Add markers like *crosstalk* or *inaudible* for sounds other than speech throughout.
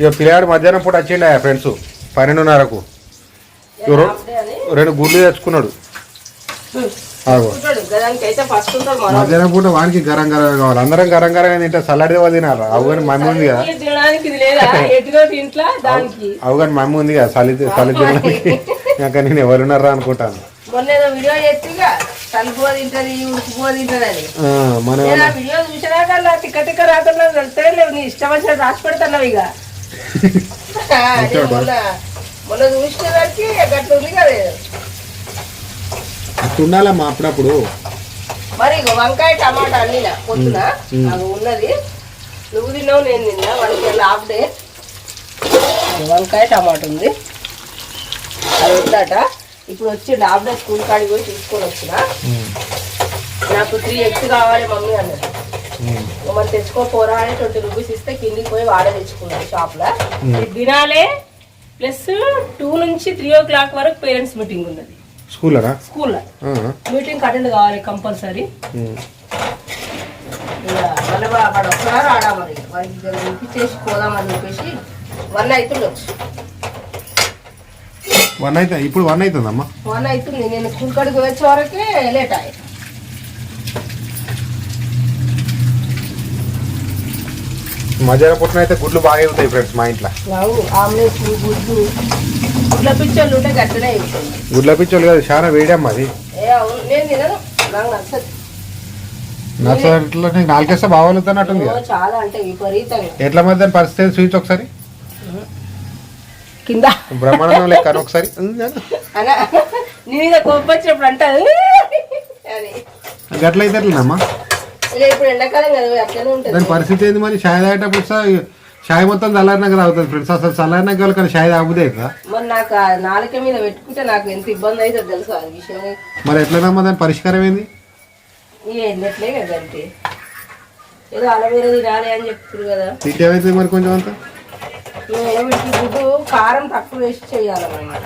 ఇక పిల్లాడు మధ్యాహ్నం పూట వచ్చిండ ఫ్రెండ్స్ పన్నెండున్నరకు? రెండు గుడ్లు తెచ్చుకున్నాడు. మనం మధ్యాహ్నం పూట వానికి గరం గరం కావాలి. అందరం గరం గరం తింటే. సలాడ్ దేవా తినాలి అవు కానీ మమ్మీ ఉంది కదా. కానీ *laughs* మమ్మీ ఉంది కదా చలి చలి తినడానికి. *laughs* ఇంకా నేను ఎవరున్నారా అనుకుంటాను. ఆ, మనం ఆ వీడియో చూసినాక అలా తిక్క తిక్క రాకుండా నీ ఇష్టం వచ్చిన రాసి పెడతావు ఇక. *laughs* మొన్న చూసేసరికి గట్ల ఉంది కదా. అప్పుడప్పుడు. మరి వంకాయ టమాటా అన్నినా పొద్దున అది ఉన్నది. నువ్వు తిన్నావు నేను తిన్నా మనకి హాఫ్ డే వంకాయ టమాటా ఉంది. అది ఉందట ఇప్పుడు వచ్చి హాఫ్ డే స్కూల్ కాడికి పోయి తీసుకొని వచ్చిన. నాకు త్రీ ఎగ్స్ కావాలి మమ్మీ అన్నది. మరి తెచ్చుకోపోరా అని ట్వంటీ రూపీస్ ఇస్తే కిందికి పోయి వాడే తెచ్చుకున్నాను షాప్లో ఇది తినాలే ప్లస్ టూ నుంచి త్రీ ఓ క్లాక్ వరకు పేరెంట్స్ మీటింగ్ ఉన్నది. స్కూలరా స్కూల్లో మీటింగ్ అటెండ్ కావాలి కంపల్సరీ మళ్ళీ వాడు వస్తున్నారు ఆడా మరి? వాడికి పోదామని చెప్పేసి వన్ అవుతుండొచ్చు వన్ అయితే? ఇప్పుడు వన్ అవుతుందమ్మా వన్ అవుతుంది నేను స్కూల్ కాడికి వచ్చే వరకే లేట్ అయ్యి. మధ్యాహ్నం పుట్టిన అయితే గుడ్లు బాగా అవుతాయి ఫ్రెండ్స్ మా ఇంట్లో. గుడ్ల. పిచ్చోళ్ళు ఉంటే గట్టనే గుడ్ల పిచ్చోళ్ళు కాదు చాలా వేడమ్మా అది. నేను నచ్చట్లో నీకు నాలుగేస్తే బాగోలుతున్నట్టుంది చాలా అంటే విపరీతంగా. ఎట్లా మధ్య పరిస్థితి స్వీచ్ ఒకసారి? కింద. బ్రహ్మాండం లెక్క ఒకసారి? అనా. నీ మీద కోపం వచ్చినప్పుడు అంటారు. అని గట్ల అయితే ఎట్లనమ్మా దాని పరిస్థితి ఏంది మరి? చాయ్ తాగేటప్పుడు సార్ చాయ్ మొత్తం చల్లారినాక తాగుతుంది ఫ్రెండ్స్. అసలు చల్లారినాక వాళ్ళు కానీ చాయ్ తాగుదే మరి నాకు నాలుక మీద పెట్టుకుంటే నాకు ఎంత ఇబ్బంది అవుతుంది తెలుసు ఆ విషయం? మరి ఎట్లనమ్మా దాని పరిష్కారం ఏంది? ఏదో అలవేరా తినాలి అని చెప్తారు కదా. నీకేమైతుంది మరి కొంచెం అంతా? మేము కారం తక్కువ వేసి చేయాలన్నమాట.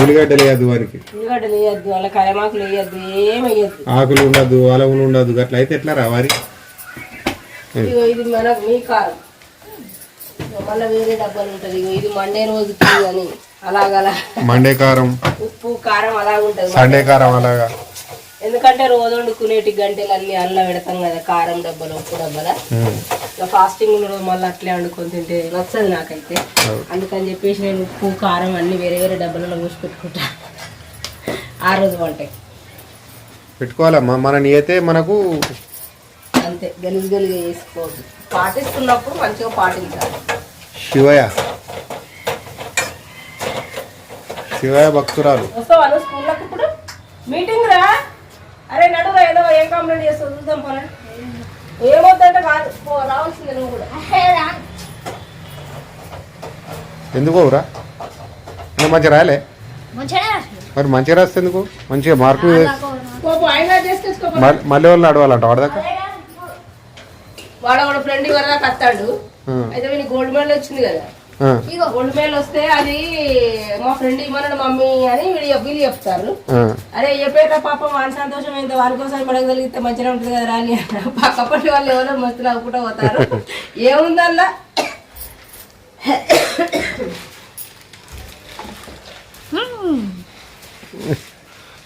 ఉల్లిగడ్డలు వేయద్దు వారికి. ఉల్లిగడ్డలు వేయద్దు అలా కయమాకులు వేయద్దు ఏం వేయద్దు. ఆకులు ఉండద్దు అలవులు ఉండద్దు గట్ల అయితే ఎట్లా రా వారి? ఇగో ఇది మనకు మీ కారం మళ్ళీ వేరే డబ్బాలు ఉంటుంది ఇది మండే రోజుకి అని అలాగలా. మండే కారం. ఉప్పు కారం అలాగ ఉంటుంది సండే కారం అలాగా. ఎందుకంటే రోజు వండుకునేటి గంటలు అన్ని అల్ల పెడతాం కదా కారం డబ్బాలు ఉప్పు డబ్బాల? ఫాస్టింగ్ ఉన్న రోజు మళ్ళీ అట్లే వండుకొని తింటే నచ్చదు నాకైతే. అందుకని చెప్పేసి నేను ఉప్పు కారం అన్ని వేరే వేరే డబ్బాలలో పోసి పెట్టుకుంటా. ఆ రోజు వంటాయి పెట్టుకోవాలమ్మా. మన నియతే మనకు అంతే గలీజ్ గలీజ్ చేసుకోవద్దు. పాటిస్తున్నప్పుడు మంచిగా పాటించాలి. శివయ శివయ భక్తురాలు. వస్తావా స్కూల్లోకి ఇప్పుడు? మీటింగ్ రా? అరే నడురా ఏదో ఏం కంప్లైంట్ చేస్తావు చూద్దాం పని. ఏమవుతుందంటే కాదు. పో రావాల్సిందే నువ్వు కూడా. ఎందుకు పోవురా నువ్వు మంచిగా రాయలే మరి మంచిగా రాస్తే ఎందుకు? మంచిగా మార్కులు. మళ్ళీ మళ్ళీ వాళ్ళు అడవాలంట వాడదాకా వాడు ఫ్రెండ్ ఇవ్వరా కత్తాడు అయితే గోల్డ్ మెడల్ వచ్చింది కదా. గోల్డ్ మెడల్ వస్తే అది మా ఫ్రెండ్ ఇవ్వనడు మమ్మీ అని వీళ్ళు వీళ్ళు చెప్తారు. అరే చెప్పేట పాపం వాని సంతోషం ఏంటో వారి కోసం పడగలిగితే మంచిగా ఉంటుంది కదా రాని పక్క పట్టి వాళ్ళు ఎవరో మస్తు నవ్వుకుంటూ పోతారు. *laughs* ఏముందల్లా?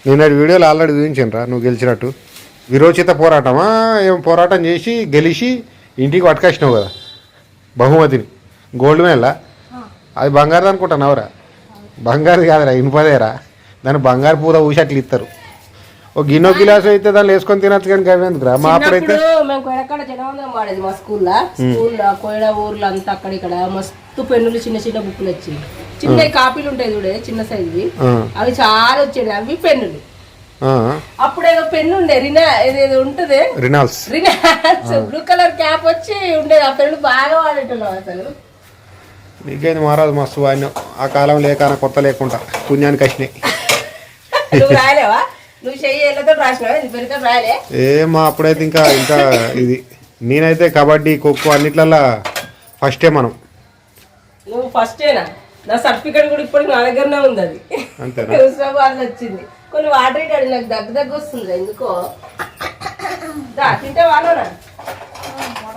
నేను వీడియోలో ఆల్రెడీ చూపించాను రా నువ్వు గెలిచినట్టు. విరోచిత పోరాటమా? ఏం పోరాటం చేసి గెలిచి ఇంటికి పట్టుకొచ్చినావు కదా బహుమతిని. గోల్డ్ మెడల్ అది బంగారు అనుకుంటున్నావురా బంగారు కాదురా ఇనుపదేరా. దాన్ని బంగారు పూత ఊసి అట్లా ఇస్తారు. ఓ గిన్నో గిలాస్ అయితే దాన్ని వేసుకొని తినచ్చు కానీ అవి ఎందుకురా? మా అప్పుడైతే మేము కొడక్కడ జనవందం వాడేది మా స్కూల్లో. స్కూల్లో కోయడ ఊర్లో అంతా అక్కడ ఇక్కడ మస్తు పెన్నులు చిన్న చిన్న బుక్కులు వచ్చాయి చిన్న కాపీలు ఉంటాయి చూడే చిన్న సైజువి. ఆ, అవి చాలా వచ్చాయి అవి పెన్నులు. ఆ, అప్పుడు ఏదో పెన్ను ఉండే రినా ఏదేదో ఉంటది? Reynolds Reynolds blue colour cap వచ్చి ఉండేది ఆ పెన్ను బాగా వాడేటున్నాం అసలు. నీకేంది మహారాజు మస్తు ఆయన ఆ కాలం లేక కొత్త లేకుండా. పుణ్యానికి వచ్చినాయి మా అప్పుడైతే ఇంకా ఇంకా ఇది. నేనైతే కబడ్డీ ఖోఖో అన్నిట్లల్లా ఫస్టే మనం. నువ్వు ఫస్టేనా? నా సర్టిఫికేట్ కూడా ఇప్పటికి నా దగ్గరనే ఉంది అది. హుస్నాబాద్ వచ్చింది. కొన్ని వాటర్ నాకు దగ్గు దగ్గు వస్తుంది ఎందుకో? దా తింటే వాడనా నీకేంది మహారాజు మస్తు ఆయన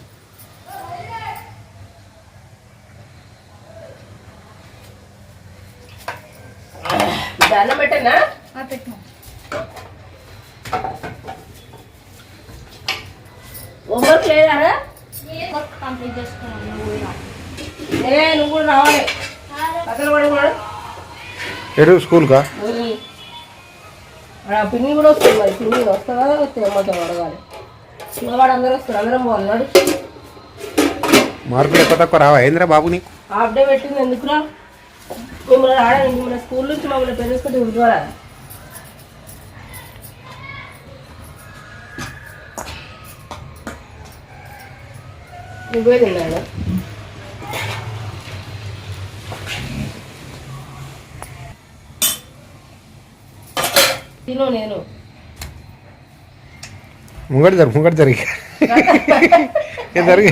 ఆ కాలం లేక కొత్త లేకుండా పుణ్యానికి వచ్చినాయి నువ్వు రాయలేవా నువ్వు చెయ్యి ఏళ్ళతో రాసినావా నీ పెరితో రాయలే నువ్వు ఫస్టేనా నా సర్టిఫికేట్ కూడా ఇప్పటికి నా దగ్గరనే ఉంది అది హుస్నాబాద్ వచ్చింది కొన్ని వాటర్ ఇటాడు నాకు దగ్గు దగ్గు వస్తుంది ఎందుకో దా తింటే వాడనా దండం పెట్టనా? హోంవర్క్ కంప్లీట్ చేసుకున్నాను కూడా. ఏ నువ్వు కూడా రావాలి. అసలు కూడా ఎటు? స్కూల్కా? ఆ పిన్ని కూడా వస్తుంది మరి. పిన్ని వస్తుందా? మొత్తం అడగాలి. వాడు అందరూ వస్తారు. అందరం పోవాలి. మార్కులు ఎక్కువ తక్కువ రావా? ఏంద్రా బాబు నీకు హాఫ్ డే పెట్టింది. ఎందుకురా? మిమ్మల్ని ఆడండి మన స్కూల్ నుంచి మమ్మల్ని పేరెంట్స్ కొట్టి ఉద్యోగాలా నువ్వే తిన్నాను తిను నేను. ముంగడి జరుగు ముంగడి జరిగి. జరిగి.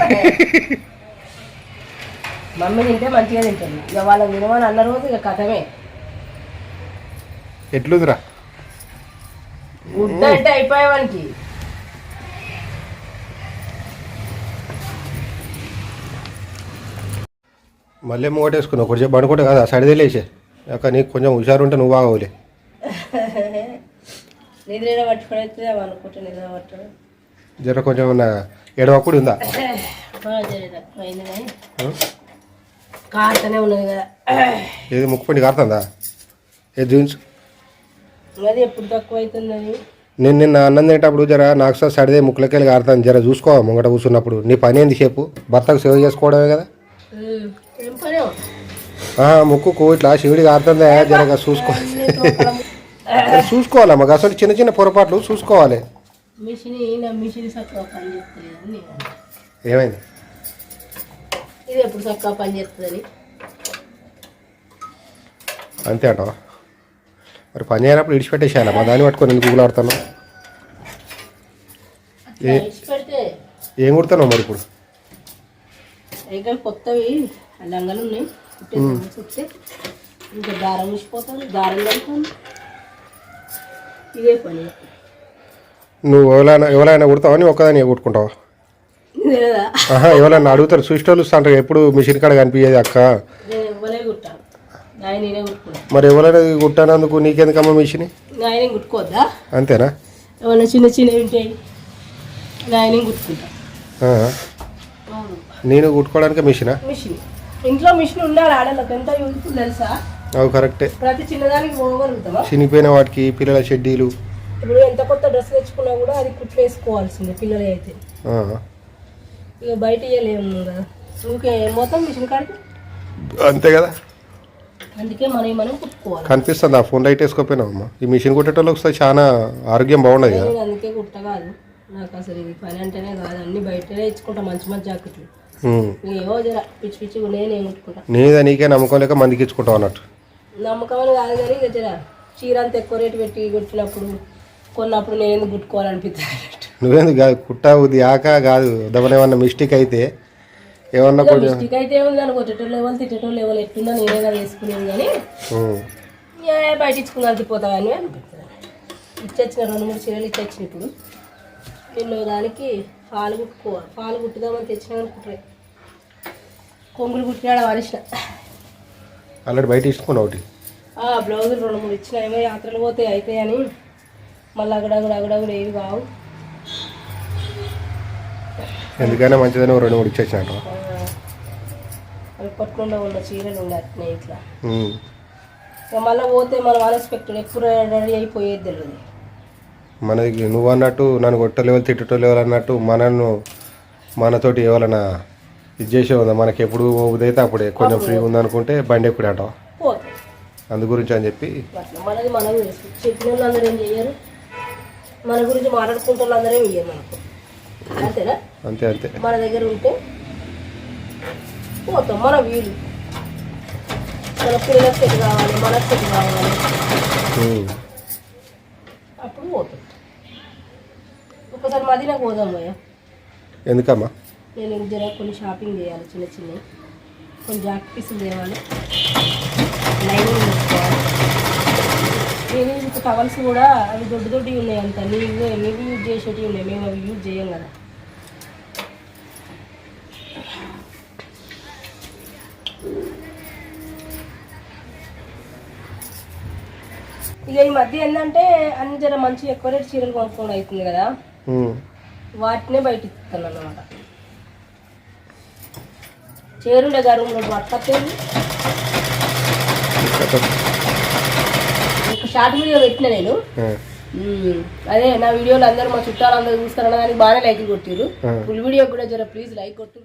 మమ్మీ తింటే మంచిగా తింటుంది. ఇక వాళ్ళని తినమని అన్న రోజు ఇక కథమే. ఎట్లుందిరా? గుడ్డ అంటే అయిపోయేవానికి మళ్ళీ ముంగట వేసుకున్నావు ఒకటి చెప్పి అనుకుంటే కదా సడిదే లేచే. అక్క నీకు కొంచెం హుషారు ఉంటే నువ్వు బాగోలే నిద్ర పట్టుకుని అనుకుంటే నిద్ర పట్టడం జర కొంచెం ఎడవకుడు ఉందా? కారుతూనే ఉన్నది కదా. ఏది ముక్కుపండి కారుతుందా? ఏది చూపించు అది ఎప్పుడు తక్కువ అవుతుంది అది నేను నిన్న అన్నం తినేటప్పుడు జర నాకు సార్ సడిదే ముక్కులకెళ్ళి కారుతాను. జర చూసుకో ముంగట కూర్చున్నప్పుడు. నీ పని ఏంది సేపు భర్తకు సేవ చేసుకోవడమే కదా. ముక్కుకు ఇట్లా శివుడి కారుతుందా? జరగా చూసుకో. చూసుకోవాలమ్మా. అసలు చిన్న చిన్న పొరపాట్లు చూసుకోవాలి. మిషన్ నా మిషన్ చక్కగా పని చేస్తుంది అని నేను అన్నా. ఏమైంది ఇది ఎప్పుడు చక్కగా పని చేస్తుంది అంతే అంటావా మరి పని చేయనప్పుడు ఇడిచిపెట్టేసేయాలి మా దాన్ని పట్టుకొని ఎందుకు ఊగులాడుతాను ఏ కుడతాను మరి ఇప్పుడు? కొత్తవి లంగలు ఉన్నాయి. కుట్టే ఇంకా దారం మిసిపోతుంది దారం కలుపుతుంది ఇదే పని. నువ్వు ఎవరైనా ఎవరైనా కుడతావా? నీ ఒక్కదాన్ని కుట్టుకుంటావా? ఇదే కదా ఆహా ఎవరైనా అడుగుతారు చూసేటోళ్ళు అంటారు ఎప్పుడు మిషన్ కాడ కనిపించేది అక్క? మరి ఎవరైనా కుట్టానందుకు నీకెందుకమ్మా మిషన్? ఆయన కుట్టుకోవద్దా? అంతేనా? ఏమన్నా చిన్న చిన్నవి ఉంటాయి ఆయన కుట్టుకుంటా. ఆ. నేను కుట్టుకోవడానికి మిషనా? మిషన్. ఇంట్లో మిషన్ ఉండాలి ఆడలకు ఎంత యూజ్ఫుల్ తెలుసా? అవి కరెక్టే. ప్రతి చిన్నదానికి పోగలుగుతామా? చినిగిపోయిన వాటికి పిల్లల షెడ్డీలు. ఇప్పుడు ఎంత కొత్త డ్రెస్ తెచ్చుకున్నా కూడా అది కుట్లు వేసుకోవాల్సిందే పిల్లలు అయితే. ఇక బయట ఇవ్వలేము కదా ఊకే మొత్తం మిషన్ కాడికి? అంతే కదా. అందుకే మనం మనం కుట్టుకోవాలి. కనిపిస్తుంది ఆ ఫోన్ లైట్ వేసుకోపోయినావమ్మా ఈ మిషన్ కుట్టేటోళ్ళకి వస్తే చాలా ఆరోగ్యం బాగుండదు కదా. నేను అందుకే కుట్ట కాదు. నాకు అసలు ఇది పని అంటేనే కాదు అన్ని బయటనే ఇచ్చుకుంటా మంచి మంచి జాకెట్లు. ఉమ్. ఏవో జర పిచ్చి పిచ్చి నేను కుట్టుకుంటా. నీదే నీకే నమ్మకం లేక మందికి ఇచ్చుకుంటావు అన్నట్టు. నమ్మకం అని కాదు కానీ ఇక జర చీర అంత ఎక్కువ రేటు పెట్టి కుట్టినప్పుడు కొన్నప్పుడు నేను ఎందుకు కుట్టుకోవాలనిపిస్తుంది నువ్వేందుకు కాదు కుట్టావు ఆక కాదు. దమనేమన్నా మిస్టేక్ అయితే ఏమన్నా కొంచెం మిస్టేక్ అయితే ఏముంది అని కొట్టేటోళ్ళు ఎవరు తిట్టేటోళ్ళు ఎవరు ఎట్లున్నా నేనే కదా వేసుకునేది కానీ ఉమ్. బయట ఇచ్చుకుని అంటిపోతా కానీ అనిపిస్తుంది ఇచ్చొచ్చిన రెండు మూడు చీరలు ఇచ్చొచ్చిన ఇప్పుడు. నిన్ను దానికి పాలు కుట్టుకోవాలి పాలు కుట్టుదామని తెచ్చిన అనుకుంటారు కొంగులు కుట్టినాడు వాడిసిన. ఆల్రెడీ బయట ఇచ్చుకున్నావు ఒకటి. ఆ బ్లౌజులు రెండు మూడు ఇచ్చిన ఏమో యాత్రలు పోతే అయితాయని మళ్ళీ అగడగుడు అగడగుడు ఏవి కావు ఎందుకైనా మంచిదని రెండు మూడు అవి పట్టుకుండా ఉన్న చీరలు ఉండే అట్నే ఇట్లా. ఇక మళ్ళీ పోతే మనం అన్ఎక్స్పెక్టెడ్ ఎప్పుడు రెడీ అయిపోయేది తెలియదు మనకి నువ్వు అన్నట్టు నన్ను కొట్టలేవాలి తిట్టలేవాలి అన్నట్టు మనను మనతోటి ఎవరైనా ఇది చేసే ఉందా? మనకి ఎప్పుడు ఉదైతే అప్పుడే. కొంచెం ఫ్రీ ఉందనుకుంటే బండి ఎప్పుడు అంటావు? అందు గురించి అని చెప్పి. మనది మనం చెప్పిన అందరూ ఏం చెయ్యరు? మన గురించి మాట్లాడుకుంటే వాళ్ళు అందరూ ఏం చెయ్యరు మనకు. అంతేనా? అంతే అంతే. మన దగ్గర ఉంటే పోతాం మన వీలు. మన పిల్లలకు సెట్ కావాలి మనకు సెట్ కావాలి. అప్పుడు పోతాం. ఒకసారి మదీనాకు పోదాం పోయా ఎందుకమ్మా? నేను జర కొన్ని షాపింగ్ చేయాలి చిన్న చిన్నవి. కొన్ని జాకెట్ పీసులు తేవాలి. లైనింగ్ తీసుకోవాలి ఇంకా టవల్స్ కూడా అవి దొడ్డు దొడ్డి ఉన్నాయి అంత నీవు నీవు యూజ్ చేసేటివి ఉన్నాయి. మేము అవి యూజ్ చేయం కదా. ఇక ఈ మధ్య ఏంటంటే అన్ని జర మంచి ఎక్కువ రేటు చీరలు కొనుక్కోవడం అవుతుంది కదా. వాటినే బయట ఇస్తాను అన్నమాట చేరుండే గారు ఒక షార్ట్ వీడియో పెట్టిన నేను. అదే నా వీడియోలు అందరూ మా చుట్టాలు అందరూ చూస్తారన్న దానికి బాగానే లైక్ కొట్టిరు. ఫుల్ వీడియో కూడా జర ప్లీజ్ లైక్ కొట్టు